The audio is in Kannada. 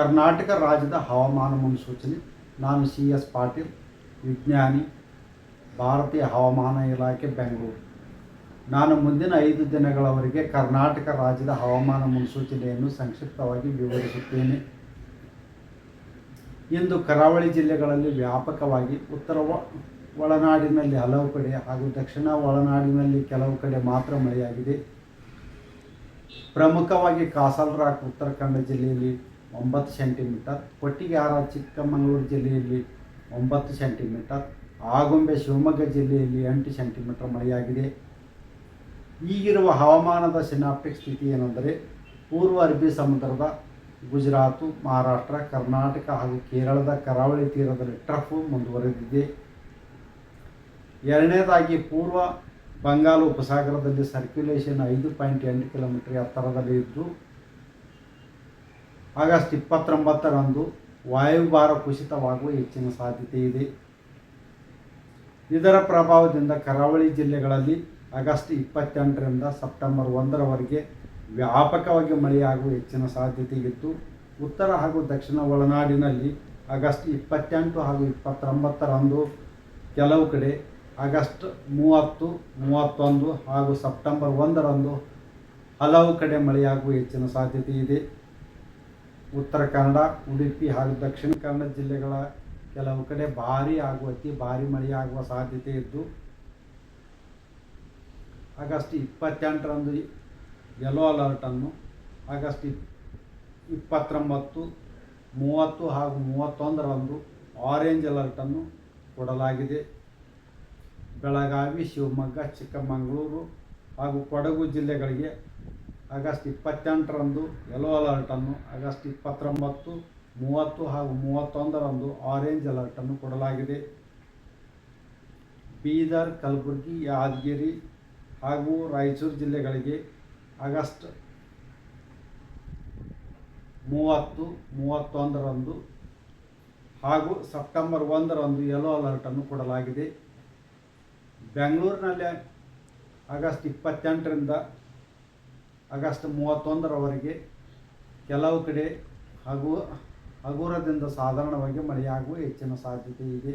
ಕರ್ನಾಟಕ ರಾಜ್ಯದ ಹವಾಮಾನ ಮುನ್ಸೂಚನೆ, ನಾನು ಸಿ ಎಸ್ ಪಾಟೀಲ್, ವಿಜ್ಞಾನಿ, ಭಾರತೀಯ ಹವಾಮಾನ ಇಲಾಖೆ, ಬೆಂಗಳೂರು. ನಾನು ಮುಂದಿನ ಐದು ದಿನಗಳವರೆಗೆ ಕರ್ನಾಟಕ ರಾಜ್ಯದ ಹವಾಮಾನ ಮುನ್ಸೂಚನೆಯನ್ನು ಸಂಕ್ಷಿಪ್ತವಾಗಿ ವಿವರಿಸುತ್ತೇನೆ. ಇಂದು ಕರಾವಳಿ ಜಿಲ್ಲೆಗಳಲ್ಲಿ ವ್ಯಾಪಕವಾಗಿ ಉತ್ತರ ಒಳನಾಡಿನಲ್ಲಿ ಹಲವು ಕಡೆ ಹಾಗೂ ದಕ್ಷಿಣ ಒಳನಾಡಿನಲ್ಲಿ ಕೆಲವು ಕಡೆ ಮಾತ್ರ ಮಳೆಯಾಗಿದೆ. ಪ್ರಮುಖವಾಗಿ ಕಾಸಲ್ರಾಕ್ ಉತ್ತರ ಕನ್ನಡ ಜಿಲ್ಲೆಯಲ್ಲಿ ಒಂಬತ್ತು ಸೆಂಟಿಮೀಟರ್, ಕೊಟ್ಟಿಗೆಹಾರ ಚಿಕ್ಕಮಗಳೂರು ಜಿಲ್ಲೆಯಲ್ಲಿ ಒಂಬತ್ತು ಸೆಂಟಿಮೀಟರ್, ಆಗುಂಬೆ ಶಿವಮೊಗ್ಗ ಜಿಲ್ಲೆಯಲ್ಲಿ ಎಂಟು ಸೆಂಟಿಮೀಟರ್ ಮಳೆಯಾಗಿದೆ. ಈಗಿರುವ ಹವಾಮಾನದ ಸಿನಾಪ್ಟಿಕ್ ಸ್ಥಿತಿ ಏನೆಂದರೆ, ಪೂರ್ವ ಅರಬ್ಬಿ ಸಮುದ್ರದ ಗುಜರಾತು, ಮಹಾರಾಷ್ಟ್ರ, ಕರ್ನಾಟಕ ಹಾಗೂ ಕೇರಳದ ಕರಾವಳಿ ತೀರದಲ್ಲಿ ಟ್ರಫ್ ಮುಂದುವರೆದಿದೆ. ಎರಡನೇದಾಗಿ, ಪೂರ್ವ ಬಂಗಾಳ ಉಪಸಾಗರದಲ್ಲಿ ಸರ್ಕ್ಯುಲೇಷನ್ ಐದು ಪಾಯಿಂಟ್ ಎಂಟು ಕಿಲೋಮೀಟರ್ ಎತ್ತರದಲ್ಲಿ ಇದ್ದು ಆಗಸ್ಟ್ ಇಪ್ಪತ್ತೊಂಬತ್ತರಂದು ವಾಯುಭಾರ ಕುಸಿತವಾಗುವ ಹೆಚ್ಚಿನ ಸಾಧ್ಯತೆ ಇದೆ. ಇದರ ಪ್ರಭಾವದಿಂದ ಕರಾವಳಿ ಜಿಲ್ಲೆಗಳಲ್ಲಿ ಆಗಸ್ಟ್ ಇಪ್ಪತ್ತೆಂಟರಿಂದ ಸೆಪ್ಟೆಂಬರ್ ಒಂದರವರೆಗೆ ವ್ಯಾಪಕವಾಗಿ ಮಳೆಯಾಗುವ ಹೆಚ್ಚಿನ ಸಾಧ್ಯತೆ ಇತ್ತು. ಉತ್ತರ ಹಾಗೂ ದಕ್ಷಿಣ ಒಳನಾಡಿನಲ್ಲಿ ಆಗಸ್ಟ್ ಇಪ್ಪತ್ತೆಂಟು ಹಾಗೂ ಇಪ್ಪತ್ತೊಂಬತ್ತರಂದು ಕೆಲವು ಕಡೆ, ಆಗಸ್ಟ್ ಮೂವತ್ತು, ಮೂವತ್ತೊಂದು ಹಾಗೂ ಸೆಪ್ಟೆಂಬರ್ ಒಂದರಂದು ಹಲವು ಕಡೆ ಮಳೆಯಾಗುವ ಹೆಚ್ಚಿನ ಸಾಧ್ಯತೆ ಇದೆ. ಉತ್ತರ ಕನ್ನಡ, ಉಡುಪಿ ಹಾಗೂ ದಕ್ಷಿಣ ಕನ್ನಡ ಜಿಲ್ಲೆಗಳ ಕೆಲವು ಕಡೆ ಭಾರಿ ಆಗುವ ಅತಿ ಭಾರಿ ಮಳೆಯಾಗುವ ಸಾಧ್ಯತೆ ಇದ್ದು, ಆಗಸ್ಟ್ ಇಪ್ಪತ್ತೆಂಟರಂದು ಯೆಲ್ಲೋ ಅಲರ್ಟನ್ನು ಆಗಸ್ಟ್ ಇಪ್, ಇಪ್ಪತ್ತೊಂಬತ್ತು, ಮೂವತ್ತು ಹಾಗೂ ಮೂವತ್ತೊಂದರಂದು ಆರೆಂಜ್ ಅಲರ್ಟನ್ನು ಕೊಡಲಾಗಿದೆ. ಬೆಳಗಾವಿ, ಶಿವಮೊಗ್ಗ, ಚಿಕ್ಕಮಗಳೂರು ಹಾಗೂ ಕೊಡಗು ಜಿಲ್ಲೆಗಳಿಗೆ ಆಗಸ್ಟ್ ಇಪ್ಪತ್ತೆಂಟರಂದು ಯೆಲ್ಲೋ ಅಲರ್ಟನ್ನು ಆಗಸ್ಟ್ ಇಪ್ಪತ್ತೊಂಬತ್ತು, ಮೂವತ್ತು ಹಾಗೂ ಮೂವತ್ತೊಂದರಂದು ಆರೆಂಜ್ ಅಲರ್ಟನ್ನು ಕೊಡಲಾಗಿದೆ. ಬೀದರ್, ಕಲಬುರಗಿ, ಯಾದಗಿರಿ ಹಾಗೂ ರಾಯಚೂರು ಜಿಲ್ಲೆಗಳಿಗೆ ಆಗಸ್ಟ್ ಮೂವತ್ತು, ಮೂವತ್ತೊಂದರಂದು ಹಾಗೂ ಸೆಪ್ಟೆಂಬರ್ ಒಂದರಂದು ಯೆಲ್ಲೋ ಅಲರ್ಟನ್ನು ಕೊಡಲಾಗಿದೆ. ಬೆಂಗಳೂರಿನಲ್ಲಿ ಆಗಸ್ಟ್ ಇಪ್ಪತ್ತೆಂಟರಿಂದ ಆಗಸ್ಟ್ ಮೂವತ್ತೊಂದರವರೆಗೆ ಕೆಲವು ಕಡೆ ಹಗು ಹಗುರದಿಂದ ಸಾಧಾರಣವಾಗಿ ಮಳೆಯಾಗುವ ಹೆಚ್ಚಿನ ಸಾಧ್ಯತೆ ಇದೆ.